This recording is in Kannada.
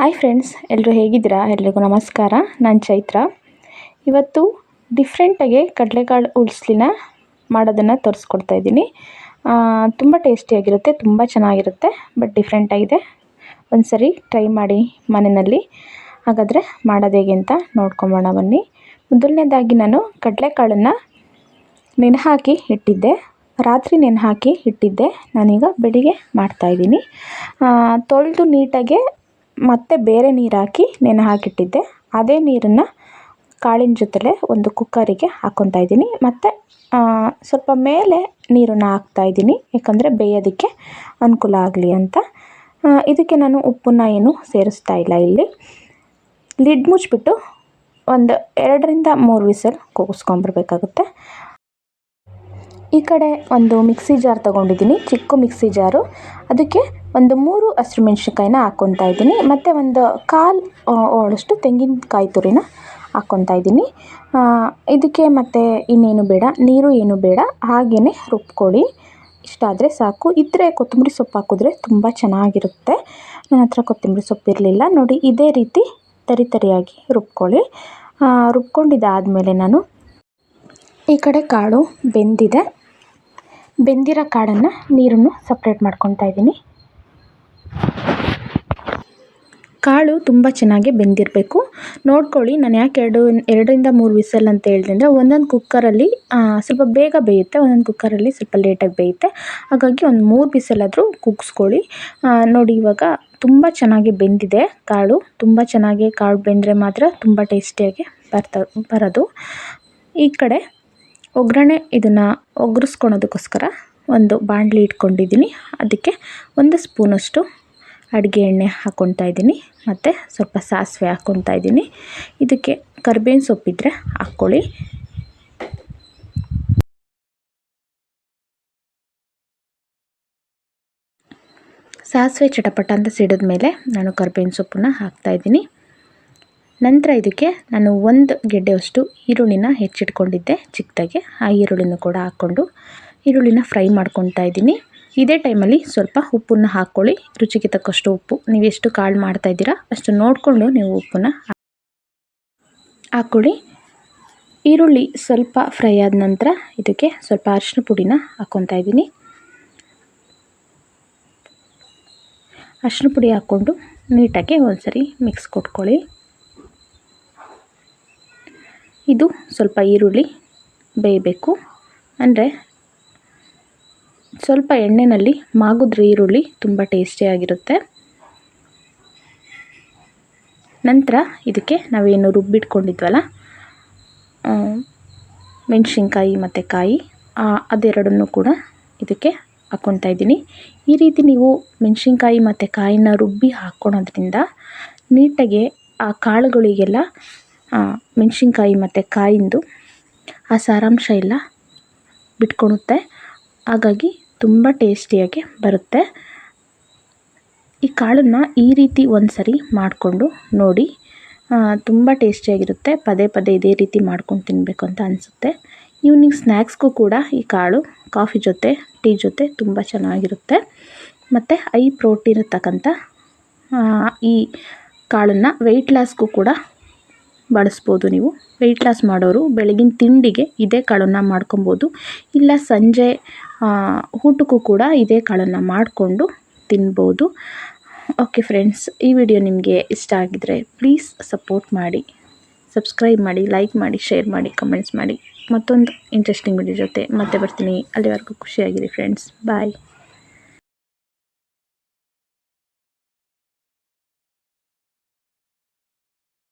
ಹಾಯ್ ಫ್ರೆಂಡ್ಸ್ ಎಲ್ಲರೂ ಹೇಗಿದ್ದೀರಾ? ಎಲ್ರಿಗೂ ನಮಸ್ಕಾರ. ನಾನು ಚೈತ್ರ. ಇವತ್ತು ಡಿಫ್ರೆಂಟಾಗಿ ಕಡಲೆಕಾಳು ಉಳಿಸ್ಲಿನ ಮಾಡೋದನ್ನು ತೋರಿಸ್ಕೊಡ್ತಾ ಇದ್ದೀನಿ. ತುಂಬ ಟೇಸ್ಟಿಯಾಗಿರುತ್ತೆ ತುಂಬ ಚೆನ್ನಾಗಿರುತ್ತೆ ಬಟ್ ಡಿಫ್ರೆಂಟಾಗಿದೆ ಒಂದು ಸರಿ ಟ್ರೈ ಮಾಡಿ ಮನೆಯಲ್ಲಿ. ಹಾಗಾದರೆ ಮಾಡೋದು ಹೇಗೆ ಅಂತ ನೋಡ್ಕೊಂಬೋಣ ಬನ್ನಿ. ಮೊದಲನೇದಾಗಿ ನಾನು ಕಡಲೆಕಾಳನ್ನು ನೆನೆಹಾಕಿ ಇಟ್ಟಿದ್ದೆ. ರಾತ್ರಿ ನೆನೆ ಹಾಕಿ ಇಟ್ಟಿದ್ದೆ. ನಾನೀಗ ಬೆಳಿಗ್ಗೆ ಮಾಡ್ತಾಯಿದ್ದೀನಿ ತೊಳೆದು ನೀಟಾಗೆ ಮತ್ತೆ ಬೇರೆ ನೀರು ಹಾಕಿ ನೆನೆ ಹಾಕಿಟ್ಟಿದ್ದೆ. ಅದೇ ನೀರನ್ನು ಕಾಳಿನ ಜೊತೆಲೆ ಒಂದು ಕುಕ್ಕರಿಗೆ ಹಾಕ್ಕೊತಾ ಇದ್ದೀನಿ. ಮತ್ತು ಸ್ವಲ್ಪ ಮೇಲೆ ನೀರನ್ನು ಹಾಕ್ತಾ ಇದ್ದೀನಿ. ಯಾಕಂದರೆ ಬೇಯೋದಕ್ಕೆ ಅನುಕೂಲ ಆಗಲಿ ಅಂತ. ಇದಕ್ಕೆ ನಾನು ಉಪ್ಪನ್ನು ಏನು ಸೇರಿಸ್ತಾ ಇಲ್ಲ ಇಲ್ಲಿ. ಲಿಡ್ ಮುಚ್ಚಿಬಿಟ್ಟು ಒಂದು ಎರಡರಿಂದ ಮೂರು ವಿಸಲ್ ಕೂಗಿಸ್ಕೊಂಬರ್ಬೇಕಾಗುತ್ತೆ ಈ ಕಡೆ ಒಂದು ಮಿಕ್ಸಿ ಜಾರ್ ತೊಗೊಂಡಿದ್ದೀನಿ, ಚಿಕ್ಕ ಮಿಕ್ಸಿ ಜಾರು. ಅದಕ್ಕೆ ಒಂದು ಮೂರು ಹಸಿಮೆಣ್ಸಿನ್ಕಾಯಿನ ಹಾಕ್ಕೊತಾ ಇದ್ದೀನಿ. ಮತ್ತು ಒಂದು ಕಾಲು ಹೋಳಷ್ಟು ತೆಂಗಿನಕಾಯಿ ತುರಿನ ಹಾಕ್ಕೊತಾ ಇದ್ದೀನಿ. ಇದಕ್ಕೆ ಮತ್ತು ಇನ್ನೇನು ಬೇಡ, ನೀರು ಏನು ಬೇಡ ಹಾಗೆಯೇ ರುಬ್ಕೊಳ್ಳಿ. ಇಷ್ಟಾದರೆ ಸಾಕು. ಇದ್ದರೆ ಕೊತ್ತಂಬರಿ ಸೊಪ್ಪು ಹಾಕಿದ್ರೆ ತುಂಬ ಚೆನ್ನಾಗಿರುತ್ತೆ. ನನ್ನ ಹತ್ರ ಕೊತ್ತಂಬರಿ ಸೊಪ್ಪು ಇರಲಿಲ್ಲ. ನೋಡಿ, ಇದೇ ರೀತಿ ತರಿ ತರಿಯಾಗಿ ರುಬ್ಕೊಳ್ಳಿ. ರುಬ್ಕೊಂಡಿದ್ದಾದಮೇಲೆ ನಾನು ಈ ಕಡೆ ಕಾಳು ಬೆಂದಿದೆ. ಬೆಂದಿರೋ ಕಾಡನ್ನು ನೀರನ್ನು ಸಪ್ರೇಟ್ ಮಾಡ್ಕೊತಾ ಇದ್ದೀನಿ. ಕಾಳು ತುಂಬ ಚೆನ್ನಾಗಿ ಬೆಂದಿರಬೇಕು. ನೋಡ್ಕೊಳ್ಳಿ, ನಾನು ಯಾಕೆ ಎರಡು, ಎರಡರಿಂದ ಮೂರು ವಿಸಲ್ ಅಂತ ಹೇಳಿದೆ ಅಂದರೆ ಒಂದೊಂದು ಕುಕ್ಕರಲ್ಲಿ ಸ್ವಲ್ಪ ಬೇಗ ಬೇಯುತ್ತೆ, ಒಂದೊಂದು ಕುಕ್ಕರಲ್ಲಿ ಸ್ವಲ್ಪ ಲೇಟಾಗಿ ಬೇಯುತ್ತೆ. ಹಾಗಾಗಿ ಒಂದು ಮೂರು ಬಿಸಲಾದರೂ ಕುಗ್ಸ್ಕೊಳ್ಳಿ. ನೋಡಿ, ಇವಾಗ ತುಂಬ ಚೆನ್ನಾಗಿ ಬೆಂದಿದೆ ಕಾಳು. ತುಂಬ ಚೆನ್ನಾಗಿ ಕಾಳು ಬೆಂದರೆ ಮಾತ್ರ ತುಂಬ ಟೇಸ್ಟಿಯಾಗಿ ಬರ್ತಾ, ಬರೋದು. ಈ ಕಡೆ ಒಗ್ಗರಣೆ ಇದನ್ನು ಒಗ್ಗರಿಸ್ಕೊಳೋದಕ್ಕೋಸ್ಕರ ಒಂದು ಬಾಣಲಿ ಇಟ್ಕೊಂಡಿದ್ದೀನಿ. ಅದಕ್ಕೆ ಒಂದು ಸ್ಪೂನಷ್ಟು ಅಡುಗೆ ಎಣ್ಣೆ ಹಾಕ್ಕೊತಾ ಇದ್ದೀನಿ. ಮತ್ತು ಸ್ವಲ್ಪ ಸಾಸಿವೆ ಹಾಕ್ಕೊತಾ ಇದ್ದೀನಿ. ಇದಕ್ಕೆ ಕರ್ಬೇವಿನ ಸೊಪ್ಪಿದ್ರೆ ಹಾಕ್ಕೊಳ್ಳಿ. ಸಾಸಿವೆ ಚಟಪಟ ಅಂತ ಸಿಡಿದ ಮೇಲೆ ನಾನು ಕರ್ಬೇವಿನ ಸೊಪ್ಪನ್ನ ಹಾಕ್ತಾಯಿದ್ದೀನಿ ನಂತರ ಇದಕ್ಕೆ ನಾನು ಒಂದು ಗೆಡ್ಡೆಯಷ್ಟು ಈರುಳ್ಳಿನ ಹೆಚ್ಚಿಟ್ಕೊಂಡಿದ್ದೆ, ಚಿಕ್ಕದಾಗೆ. ಆ ಈರುಳ್ಳಿನೂ ಕೂಡ ಹಾಕ್ಕೊಂಡು ಈರುಳ್ಳಿನ ಫ್ರೈ ಮಾಡ್ಕೊತಾ ಇದ್ದೀನಿ. ಇದೇ ಟೈಮಲ್ಲಿ ಸ್ವಲ್ಪ ಉಪ್ಪನ್ನು ಹಾಕ್ಕೊಳ್ಳಿ. ರುಚಿಗೆ ತಕ್ಕಷ್ಟು ಉಪ್ಪು. ನೀವು ಎಷ್ಟು ಕಾಳು ಮಾಡ್ತಾಯಿದ್ದೀರಾ ಅಷ್ಟು ನೋಡಿಕೊಂಡು ನೀವು ಉಪ್ಪನ್ನು ಹಾಕ್ಕೊಳ್ಳಿ. ಈರುಳ್ಳಿ ಸ್ವಲ್ಪ ಫ್ರೈ ಆದ ನಂತರ ಇದಕ್ಕೆ ಸ್ವಲ್ಪ ಅರಿಶಿನ ಪುಡಿನ ಹಾಕ್ಕೊತಾ ಇದ್ದೀನಿ. ಅರಿಶಿನ ಪುಡಿ ಹಾಕ್ಕೊಂಡು ನೀಟಾಗಿ ಒಂದ್ಸರಿ ಮಿಕ್ಸ್ ಕೊಟ್ಕೊಳ್ಳಿ. ಇದು ಸ್ವಲ್ಪ ಈರುಳ್ಳಿ ಬೇಯಬೇಕು. ಅಂದರೆ ಸ್ವಲ್ಪ ಎಣ್ಣೆಯಲ್ಲಿ ಮಾಗಿದ್ರೆ ಈರುಳ್ಳಿ ತುಂಬ ಟೇಸ್ಟಿಯಾಗಿರುತ್ತೆ ನಂತರ ಇದಕ್ಕೆ ನಾವೇನು ರುಬ್ಬಿಟ್ಕೊಂಡಿದ್ವಲ್ಲ ಮೆಣಸಿನ್ಕಾಯಿ ಮತ್ತು ಕಾಯಿ ಅದೆರಡನ್ನು ಕೂಡ ಇದಕ್ಕೆ ಹಾಕ್ಕೊತಾ ಇದ್ದೀನಿ. ಈ ರೀತಿ ನೀವು ಮೆಣಸಿನ್ಕಾಯಿ ಮತ್ತು ಕಾಯಿನ ರುಬ್ಬಿ ಹಾಕ್ಕೊಳೋದ್ರಿಂದ ನೀಟಾಗಿ ಆ ಕಾಳುಗಳಿಗೆಲ್ಲ ಮೆಣಸಿನ್ಕಾಯಿ ಮತ್ತು ಕಾಯಿಂದು ಆ ಸಾರಾಂಶ ಎಲ್ಲ ಬಿಟ್ಕೊಳುತ್ತೆ ಹಾಗಾಗಿ ತುಂಬ ಟೇಸ್ಟಿಯಾಗಿ ಬರುತ್ತೆ. ಈ ಕಾಳನ್ನು ಈ ರೀತಿ ಒಂದು ಸರಿ ಮಾಡಿಕೊಂಡು ನೋಡಿ ತುಂಬ ಟೇಸ್ಟಿಯಾಗಿರುತ್ತೆ. ಪದೇ ಪದೇ ಇದೇ ರೀತಿ ಮಾಡ್ಕೊಂಡು ತಿನ್ನಬೇಕು ಅಂತ ಅನಿಸುತ್ತೆ. ಈವ್ನಿಂಗ್ ಸ್ನ್ಯಾಕ್ಸ್ಗೂ ಕೂಡ ಈ ಕಾಳು, ಕಾಫಿ ಜೊತೆ, ಟೀ ಜೊತೆ ತುಂಬ ಚೆನ್ನಾಗಿರುತ್ತೆ. ಮತ್ತು ಐ ಪ್ರೋಟೀನ್ ಇರ್ತಕ್ಕಂಥ ಈ ಕಾಳನ್ನು ವೆಯ್ಟ್ ಲಾಸ್ಗೂ ಕೂಡ ಬಳಸ್ಬೋದು ನೀವು. ವೆಯ್ಟ್ ಲಾಸ್ ಮಾಡೋರು ಬೆಳಗಿನ ತಿಂಡಿಗೆ ಇದೇ ಕಾಳನ್ನು ಮಾಡ್ಕೊಬೋದು. ಇಲ್ಲ ಸಂಜೆ ಊಟಕ್ಕೂ ಕೂಡ ಇದೇ ಕಾಳನ್ನು ಮಾಡಿಕೊಂಡು ತಿನ್ಬೋದು. ಓಕೆ ಫ್ರೆಂಡ್ಸ್ ಈ ವಿಡಿಯೋ ನಿಮಗೆ ಇಷ್ಟ ಆಗಿದರೆ ಪ್ಲೀಸ್ ಸಪೋರ್ಟ್ ಮಾಡಿ ಸಬ್ಸ್ಕ್ರೈಬ್ ಮಾಡಿ ಲೈಕ್ ಮಾಡಿ ಶೇರ್ ಮಾಡಿ ಕಮೆಂಟ್ಸ್ ಮಾಡಿ. ಮತ್ತೊಂದು ಇಂಟ್ರೆಸ್ಟಿಂಗ್ ವಿಡಿಯೋ ಜೊತೆ ಮತ್ತೆ ಬರ್ತೀನಿ. ಅಲ್ಲಿವರೆಗೂ ಖುಷಿಯಾಗಿರಿ ಫ್ರೆಂಡ್ಸ್ ಬಾಯ್